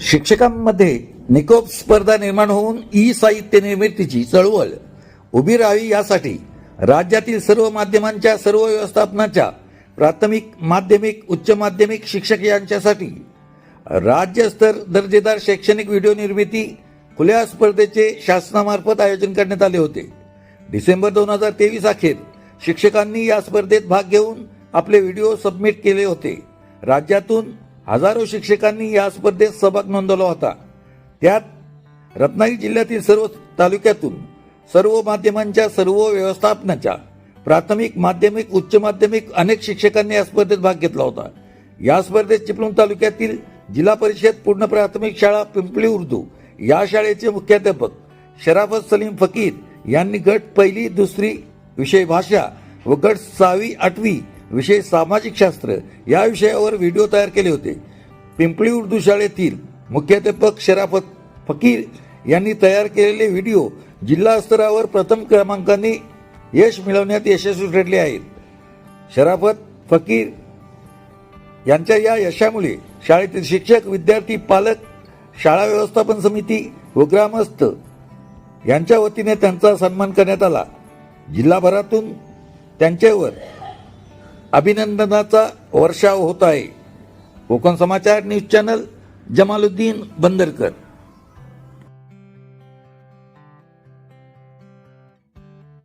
शिक्षकांमध्ये निकोप स्पर्धा निर्माण होऊन ई साहित्य निर्मितीची चळवळ उभी राहावी यासाठी राज्यातील सर्व माध्यमांच्या सर्व व्यवस्थापनाच्या प्राथमिक माध्यमिक उच्च माध्यमिक शिक्षक यांच्यासाठी राज्यस्तर दर्जेदार शैक्षणिक व्हिडिओ निर्मिती खुल्या स्पर्धेचे शासनामार्फत आयोजन करण्यात आले होते. डिसेंबर दोन हजार तेवीस अखेर शिक्षकांनी या स्पर्धेत भाग घेऊन आपले व्हिडिओ सबमिट केले होते. राज्यातून हजारो शिक्षकांनी या स्पर्धेत सहभाग नोंदवला होता. त्यात रत्नागिरी जिल्ह्यातील सर्व तालुक्यातून सर्व माध्यमांच्या सर्व व्यवस्थापनाच्या प्राथमिक माध्यमिक उच्च माध्यमिक अनेक शिक्षकांनी या स्पर्धेत भाग घेतला होता. या स्पर्धेत चिपळूण तालुक्यातील जिल्हा परिषद पूर्ण प्राथमिक शाळा पिंपळी उर्दू या शाळेचे मुख्याध्यापक शराफत सलीम फकीर यांनी गट पहिली दुसरी विषय भाषा व गट सहावी आठवी विषय सामाजिक शास्त्र या विषयावर व्हिडिओ तयार केले होते. पिंपळी उर्दू शाळेतील मुख्याध्यापक शराफत फकीर यांनी तयार केलेले व्हिडिओ जिल्हा स्तरावर प्रथम क्रमांकाने यश मिळवण्यात यशस्वी ठरले आहेत. शराफत फकीर यांच्या या यशामुळे शाळेतील शिक्षक विद्यार्थी पालक शाळा व्यवस्थापन समिती व ग्रामस्थ यांच्या वतीने त्यांचा सन्मान करण्यात आला. जिल्हाभरातून त्यांच्यावर अभिनंदनाचा वर्षाव होत आहे. Konkan Samachar news channel Jamaluddin Bandarkar.